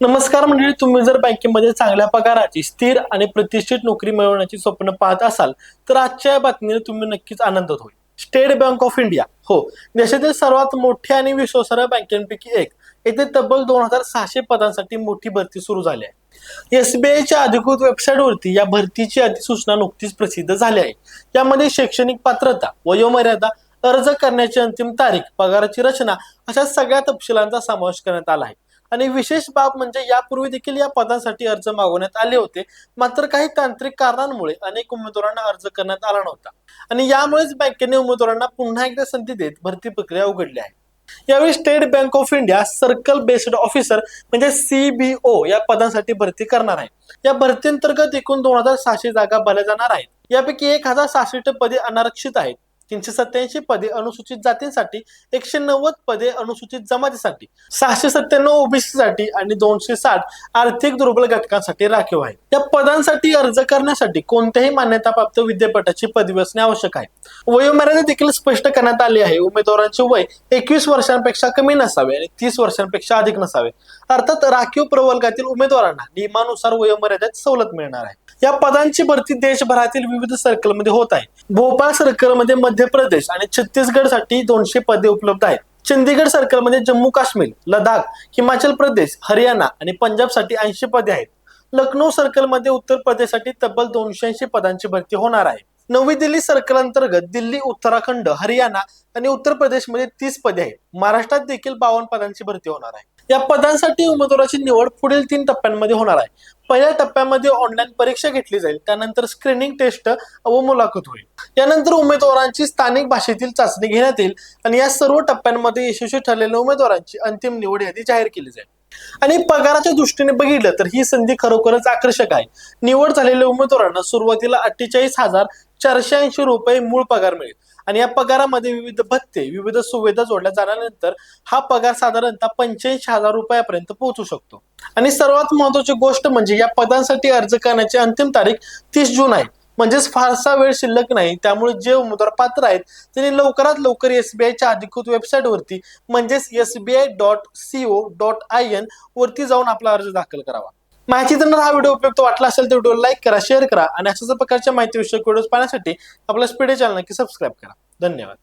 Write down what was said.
नमस्कार मंडळी तुम्ही जर बँकेमध्ये चांगल्या पगाराची स्थिर आणि प्रतिष्ठित नोकरी मिळवण्याची स्वप्न पाहत असाल तर आजच्या या बातमीने तुम्ही नक्कीच आनंदात होईल. स्टेट बँक ऑफ इंडिया हो देशातील सर्वात मोठ्या आणि विश्वासार्ह बँकेपैकी एक. येथे तब्बल दोन हजार सहाशे पदांसाठी मोठी भरती सुरू झाली आहे. एसबीआयच्या अधिकृत वेबसाईटवरती या भरतीची अधिसूचना नुकतीच प्रसिद्ध झाली आहे. यामध्ये शैक्षणिक पात्रता वयोमर्यादा अर्ज करण्याची अंतिम तारीख पगाराची रचना अशा सगळ्या तपशिलांचा समावेश करण्यात आला आहे. आणि विशेष बाब म्हणजे यापूर्वी देखील या पदांसाठी अर्ज मागवण्यात आले होते. मात्र काही तांत्रिक कारणांमुळे अनेक उमेदवारांना अर्ज करण्यात आला नव्हता. आणि यामुळेच बँकेने उमेदवारांना पुन्हा एकदा संधी देत भरती प्रक्रिया उघडली आहे. यावेळी State Bank of India circle based officer म्हणजे सीबीओ या पदांसाठी भरती करणार आहे. या भरतीअंतर्गत एकूण दोन हजार सहाशे जागा भरल्या जाणार आहेत. यापैकी एक हजार सहासष्ट पदे अनारक्षित आहेत. तीनशे सत्याऐंशी पदे अनुसूचित जातींसाठी एकशे नव्वद पदे अनुसूचित जमातीसाठी सहाशे सत्त्याण्णव ओबीसी साठी आणि दोनशे साठ आर्थिक दुर्बल घटकांसाठी राखीव आहे. या पदांसाठी अर्ज करण्यासाठी कोणत्याही मान्यताप्राप्त विद्यापीठाची पदवी असणे आवश्यक आहे. वयोमर्यादा देखील स्पष्ट करण्यात आली आहे. उमेदवारांचे वय एकवीस वर्षांपेक्षा कमी नसावे आणि तीस वर्षांपेक्षा अधिक नसावे. अर्थात राखीव प्रवर्गातील उमेदवारांना नियमानुसार वयोमर्यादेत सवलत मिळणार आहे. या पदांची भरती देशभरातील विविध सर्कलमध्ये होत आहे. भोपाळ सर्कलमध्ये मध्य प्रदेश आणि छत्तीसगडसाठी दोनशे पदे उपलब्ध आहेत. चंदीगड सर्कलमध्ये म्हणजे जम्मू काश्मीर लडाख हिमाचल प्रदेश हरियाणा आणि पंजाबसाठी ऐंशी पदे आहेत. लखनौ सर्कलमध्ये उत्तर प्रदेशसाठी तब्बल दोनशे ऐंशी पदांची भरती होणार आहे. नवी दिल्ली सर्कल अंतर्गत दिल्ली उत्तराखंड हरियाणा आणि उत्तर प्रदेशमध्ये तीस पदे आहेत. महाराष्ट्रात देखील बावन्न पदांची भरती होणार आहे. या पदांसाठी उमेदवाराची निवड पुढील तीन टप्प्यांमध्ये होणार आहे. पहिल्या टप्प्यामध्ये ऑनलाईन परीक्षा घेतली जाईल. त्यानंतर स्क्रीनिंग टेस्ट व मुलाखत होईल. यानंतर उमेदवारांची स्थानिक भाषेतील चाचणी घेण्यात येईल आणि या सर्व टप्प्यांमध्ये यशस्वी ठरलेल्या उमेदवारांची अंतिम निवड यादी जाहीर केली जाईल. आणि पगाराच्या दृष्टीने बघितलं तर ही संधी खरोखरच आकर्षक आहे. निवड झालेल्या उमेदवारांना सुरुवातीला अठ्ठेचाळीस हजार चारशे ऐंशी रुपये मूळ पगार मिळेल. आणि या पगारामध्ये विविध भत्ते विविध सुविधा जोडल्या जाण्यानंतर हा पगार साधारणतः पंच्याऐंशी हजार रुपयापर्यंत पोहोचू शकतो. आणि सर्वात महत्वाची गोष्ट म्हणजे या पदांसाठी अर्ज करण्याची अंतिम तारीख तीस जून आहे. म्हणजेच फारसा वेळ शिल्लक नाही. त्यामुळे जे उमेदवार पात्र आहेत त्यांनी लवकरात लवकर एसबीआयच्या अधिकृत वेबसाईटवरती म्हणजेच SBI dot CO dot I N वरती जाऊन आपला अर्ज दाखल करावा. माहिती देणार हा व्हिडिओ उपयुक्त वाटला असेल तर व्हिडिओ लाईक करा शेअर करा आणि अशाच प्रकारच्या माहितीविषयक व्हिडिओ पाहण्यासाठी आपल्या स्पीड चॅनल नक्की सबस्क्राईब करा. धन्यवाद.